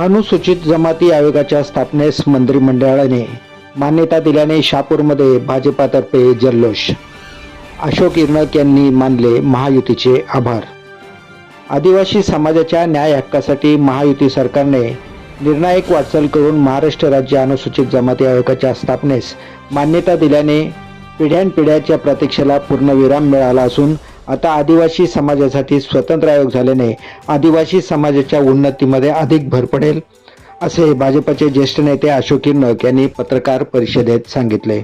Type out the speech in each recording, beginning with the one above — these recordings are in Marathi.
अनुसूचित जमाती आयोगाच्या स्थापनेस मंत्रिमंडळाने मान्यता दिल्याने शहापूरमध्ये भाजपातर्फे जल्लोष. अशोक इर्णक यांनी मानले महायुतीचे आभार. आदिवासी समाजाच्या न्याय हक्कासाठी महायुती सरकारने निर्णायक वाटचाल करून महाराष्ट्र राज्य अनुसूचित जमाती आयोगाच्या स्थापनेस मान्यता दिल्याने पिढ्यानपिढ्याच्या प्रतीक्षेला पूर्णविराम मिळाला असून आता आदिवासी समाजासाठी स्वतंत्र आयोग झाल्याने आदिवासी समाजाच्या उन्नतीमध्ये अधिक भर पडेल असे भाजपचे ज्येष्ठ नेते अशोक इर्णक यांनी पत्रकार परिषदेत सांगितले.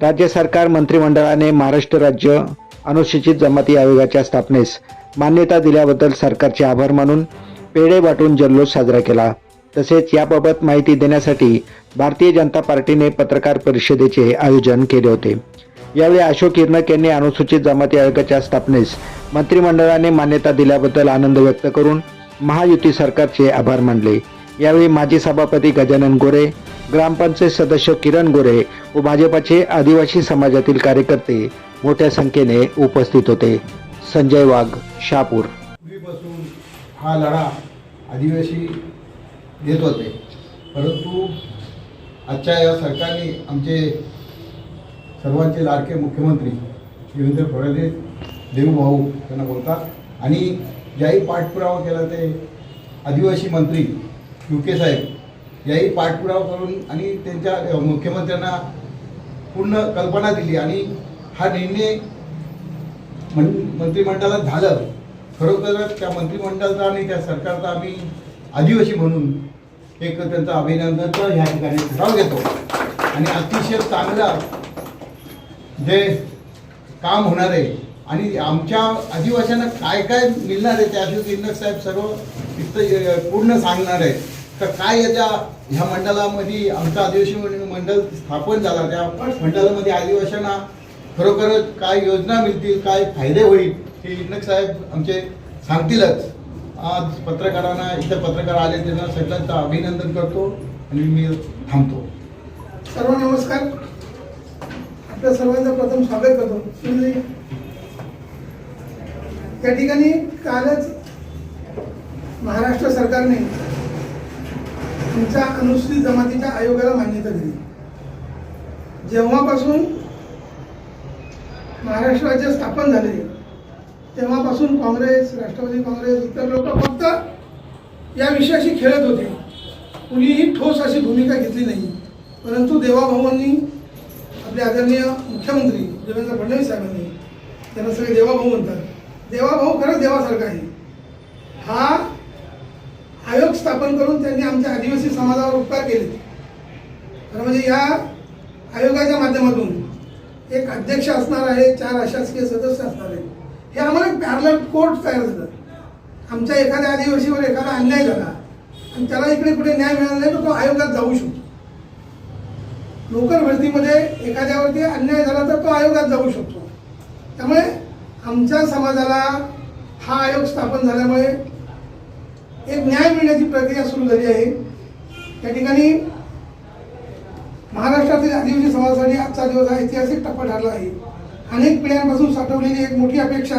राज्य सरकार मंत्रिमंडळाने महाराष्ट्र राज्य अनुसूचित जमाती आयोगाच्या स्थापनेस मान्यता दिल्याबद्दल सरकारचे आभार मानून पेढे वाटून जल्लोष साजरा केला. तसेच याबाबत माहिती देण्यासाठी भारतीय जनता पार्टीने पत्रकार परिषदेचे आयोजन केले होते. यावेळी अशोक इर्णक यांनी अनुसूचित जमाती आयोगाच्या स्थापनेस मंत्रिमंडळाने मान्यता दिल्याबद्दल आनंद व्यक्त करून महायुती सरकारचे आभार मानले. यावेळी माजी सभापती गजानन गोरे ग्रामपंचायत सदस्य किरण गोरे व भाजपाचे आदिवासी समाजातील कार्यकर्ते मोठ्या संख्येने उपस्थित होते. संजय वाघ शहापूर. पूर्वीपासून हा लढा आदिवासी देत होते. परंतु आजच्या या सरकारने आमचे सर्वांचे लाडके मुख्यमंत्री देवेंद्र फडणवीस देवभाऊ त्यांना बोलतात. आणि ज्याही पाठपुरावा केला ते आदिवासी मंत्री यू के साहेब याही पाठपुरावा करून आणि त्यांच्या मुख्यमंत्र्यांना पूर्ण कल्पना दिली आणि हा निर्णय मं मंत्रिमंडळात झालं. खरोखरच त्या मंत्रिमंडळाचा आणि त्या सरकारचा आम्ही आदिवासी म्हणून एक त्यांचा अभिनंदनचं ह्या ठिकाणी ठराव घेतो. आणि अतिशय चांगला जे काम होणार आहे. आणि आमच्या आदिवासींना काय काय मिळणार आहे ते अशोक साहेब सर्व इथं पूर्ण सांगणार आहे तर काय याच्या ह्या मंडळामध्ये आमचं आदिवासी मंडळ स्थापन झाला त्या मंडळामध्ये आदिवासींना खरोखरच काय योजना मिळतील काय फायदे होईल हे इन्नक साहेब आमचे सांगतीलच. आज पत्रकारांना इथं पत्रकार आले त्यांना सगळ्यांचं अभिनंदन करतो आणि मी थांबतो. सर्व नमस्कार. आपल्या सर्वांचं प्रथम स्वागत करतो. त्या ठिकाणी कालच महाराष्ट्र सरकारने तुमच्या अनुसूचित जमातीच्या आयोगाला मान्यता दिली. जेव्हापासून महाराष्ट्र राज्य स्थापन झाले तेव्हापासून काँग्रेस राष्ट्रवादी काँग्रेस इतर लोक फक्त या विषयाशी खेळत होते. कुणीही ठोस अशी भूमिका घेतली नाही. परंतु देवाभाऊंनी आपले आदरणीय मुख्यमंत्री देवेंद्र फडणवीस साहेबांनी त्यांना सगळे देवाभाऊ म्हणतात. देवाभाऊ खरंच देवासारखा आहे. हा आयोग स्थापन करून त्यांनी आमच्या आदिवासी समाजावर उपकार केले. खरं म्हणजे या आयोगाच्या माध्यमातून एक अध्यक्ष असणार आहे चार अशासकीय सदस्य असणार आहेत. हे आम्हाला एक पॅरलल कोर्ट तयार झालं आमच्या एखाद्या आदिवासीवर एखादा अन्याय झाला आणि त्याला इकडे कुठे न्याय मिळाला नाही तर तो आयोगात जाऊ शकतो. नोकर भरतीमध्ये एखाद्यावरती अन्याय झाला तर तो आयोगात जाऊ शकतो. त्यामुळे आमच्या समाजाला हा आयोग स्थापन झाल्यामुळे एक न्याय मिळण्याची प्रक्रिया सुरू झाली आहे. त्या ठिकाणी महाराष्ट्रातील आदिवासी समाजासाठी आजचा दिवस हा ऐतिहासिक टप्पा ठरला आहे. अनेक पिढ्यांपासून साठवलेली एक मोठी अपेक्षा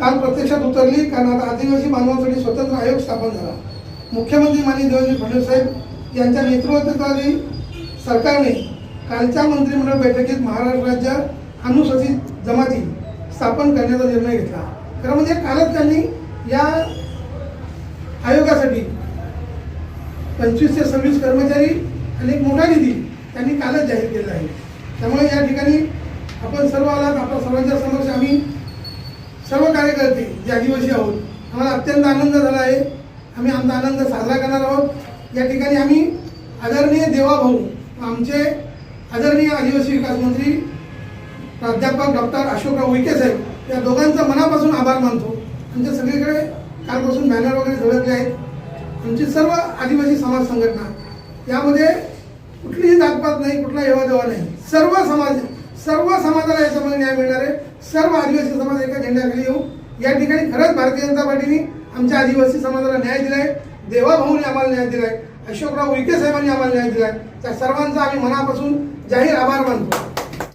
काल प्रत्यक्षात उतरली कारण आता आदिवासी मानवासाठी स्वतंत्र आयोग स्थापन झाला. मुख्यमंत्री माननीय देवेंद्र फडणवीस साहेब यांच्या नेतृत्वाखाली सरकारने कालच्या मंत्रिमंडळ बैठकीत महाराष्ट्र राज्य अनुसूचित जमाती स्थापन करण्याचा निर्णय घेतला. खरं म्हणजे कालच त्यांनी या आयोगासाठी पंचवीस ते सव्वीस कर्मचारी आणि एक मोठा निधी त्यांनी कालच जाहीर केलेला आहे. त्यामुळे या ठिकाणी आपण सर्व आलात आपल्या सर्वांच्या समक्ष आम्ही सर्व कार्यकर्ते जे आदिवासी आहोत आम्हाला अत्यंत आनंद झाला आहे. आम्ही आमचा आनंद साजरा करणार आहोत. या ठिकाणी आम्ही आदरणीय देवाभाऊ आमचे आदरणीय आदिवासी विकास मंत्री प्राध्यापक डॉक्टर अशोकराव उईके साहेब या दोघांचा मनापासून आभार मानतो. आमच्या सगळीकडे कालपासून बॅनर वगैरे झळकले आहेत. आमची सर्व आदिवासी समाज संघटना यामध्ये कुठलीही जातपात नाही कुठला हेवा देवा नाही. सर्व समाज सर्व समाजाला याच्यामध्ये न्याय मिळणार आहे. सर्व आदिवासी समाज एका झेंड्याखाली येऊ. या ठिकाणी खरंच भारतीय जनता पार्टीने आमच्या आदिवासी समाजाला न्याय दिलाय. देवाभाऊने आम्हाला न्याय दिलाय. अशोकराव उईके साहेबांनी आम्हाला न्याय आहे त्या सर्वांचा आम्ही मनापासून जाहीर आभार मानतो.